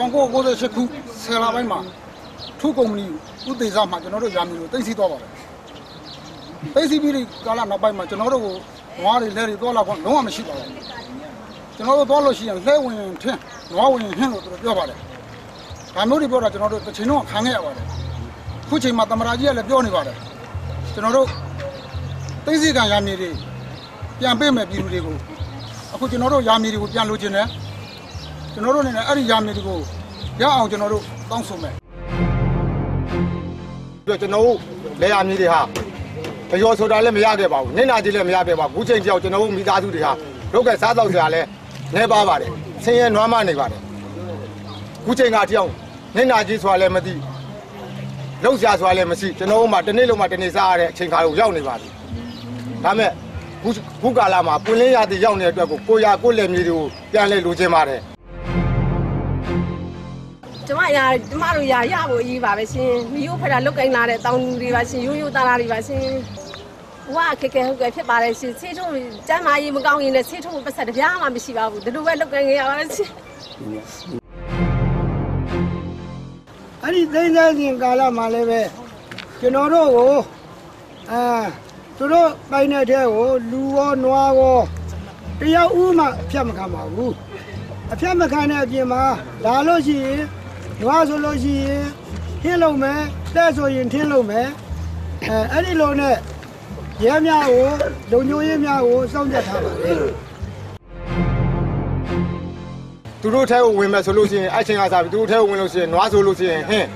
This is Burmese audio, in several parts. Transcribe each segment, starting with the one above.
1998ခုဆယ်လပိုင်းမှာထူးကုမ္ပဏီဥသေးစားမှာကျွန်တော်တို့ယာမီကိုတင်စီသွားပါတယ်တင်စီပြီးဒီကာလနောက်ပိုင်းမှာကျွန်တော်တို့ကိုနွားတွေလဲတွေသွားလာခွင့်လုံးဝမရှိပါဘူးကျွန်တော်တို့သွားလို့ရှိရင်လဲဝင်ထင်းနွားဝင်ဟင်းလို့သူတို့ပြောပါတယ်ဒါမျိုးတွေပြောတာကျွန်တော်တို့တစ်ချိန်လုံးခံခဲ့ရပါတယ်ခုချိန်မှာတမရာကြီးကလည်းပြောနေပါတယ်ကျွန်တော်တို့သိစီကံယာမီတွေပြန်ပေးမယ်ပြည်သူတွေကိုအခုကျွန်တော်တို့ယာမီတွေကိုပြန်လိုချင်တယ် ကျွန်တော်တို့အနေနဲ့အဲ့ဒီယာမြေတွေကိုရအောင်ကျွန်တော်တို့တောင်းဆိုမယ်ပြီးတော့ကျွန်တော်တို့လေယာမြေတွေဟာအရောဆိုတာလည်းမရခဲ့ပါဘူးနေနာကြီးလည်းမရခဲ့ပါဘူးအခုချိန်ကြောက်ကျွန်တော်တို့မိသားစုတွေဟာဒုက္ခစားတော့စရာလည်းနေပါပါတယ်ဆင်းရဲနွမ်းမနေပါတယ်အခုချိန်ကတယောက်နေနာကြီးဆိုတာလည်းမသိလောက်စရာဆိုတာလည်းမရှိကျွန်တော်တို့မှတစ်နေ့လုံးမှတစ်နေ့စားရတဲ့အချိန်ခါကိုရောက်နေပါပြီဒါမဲ့ခုခုကာလမှာပွင့်လင်းရသည်ရောက်နေတဲ့အတွက်ကိုကိုရကိုလက်မြေတွေကိုပြန်လဲလိုချင်ပါတယ် ကျမရာကျမတို့ရာရဖို့အရေးပါပဲရှင်မိယိုဖက်တာလုတ်ကင်လာတဲ့တောင်လူတွေပါရှင်ရိုးရိုးသားသားတွေပါရှင်ဘဝခက်ခဲဟုတ်ကဲ့ဖြစ်ပါတယ်ရှင်ဆေးထုံးကျမ်းမာရေးမကောင်းရင်လည်းဆေးထုံးပတ်ဆက်တစ်ပြားမှမရှိပါဘူးဒီလိုပဲလုတ်ကင်ရပါရှင်အဲ့ဒီသိန်းသားစဉ်ကာလမှာလည်းပဲကျွန်တော်တို့ကိုအာသူတို့ပိုင်းတဲ့ထဲကိုလူရောနွားရောတယောက်ဦးမှအဖြတ်မခံပါဘူးအဖြတ်မခံတဲ့အပြင်မှာလာလို့ရှိရင် နွားဆိုလို့ရှိရင်ထင်းလုံးမယ်တဲ့ဆိုရင်ထင်းလုံးမယ်အဲအဲ့ဒီလိုနဲ့ရဲများကိုလုံညိုရဲများကိုစောင့်ကြပ်ထားပါတယ်သူတို့ထဲကိုဝင်မယ်ဆိုလို့ရှိရင်အဲ့ချိန်ကစားပြီးသူတို့ထဲကိုဝင်လို့ရှိရင်နွားဆိုလို့ရှိရင်ဟင်း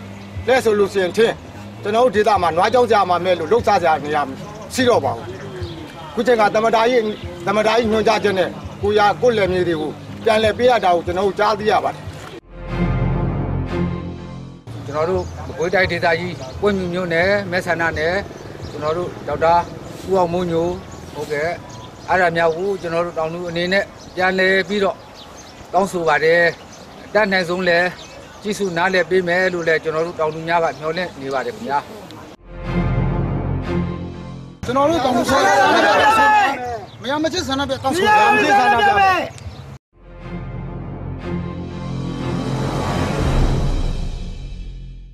လက်ဆိုလို့ရှိရင်ထင်းကျွန်တော်တို့ဒေသမှာနွားကြောက်ကြမှာမဲ့လို့လှုပ်ရှားကြနေရရှိတော့ပါဘူးခုချိန်ကတမတာကြီးတမတာကြီးညွှန်ကြားချက်နဲ့ကိုရကိုလက်မြေတွေကိုပြန်လဲပေးရတာကိုကျွန်တော်တို့ကြားသိရပါတယ် ကျွန်တော်တို့ဘွေးတိုက်ဒေသကြီးပွင့်မြူမျိုးနဲ့မဲဆန္ဒနဲ့ကျွန်တော်တို့ဒေါက်တာဦးအောင်မိုးညိုဟုတ်ကဲ့အဲ့ဒါများကိုကျွန်တော်တို့တောင်သူအနေနဲ့ပြန်လဲပြီးတော့တောင်းဆိုပါတယ်တတ်နိုင်ဆုံးလဲကြည့်စုနားလဲပေးမယ်လို့လဲကျွန်တော်တို့တောင်သူများကမျှော်လင့်နေပါတယ်ခင်ဗျာကျွန်တော်တို့တောင်းဆိုမရမချစ်ဆန္ဒပြတောင်းဆိုမရမချစ်ဆန္ဒပြ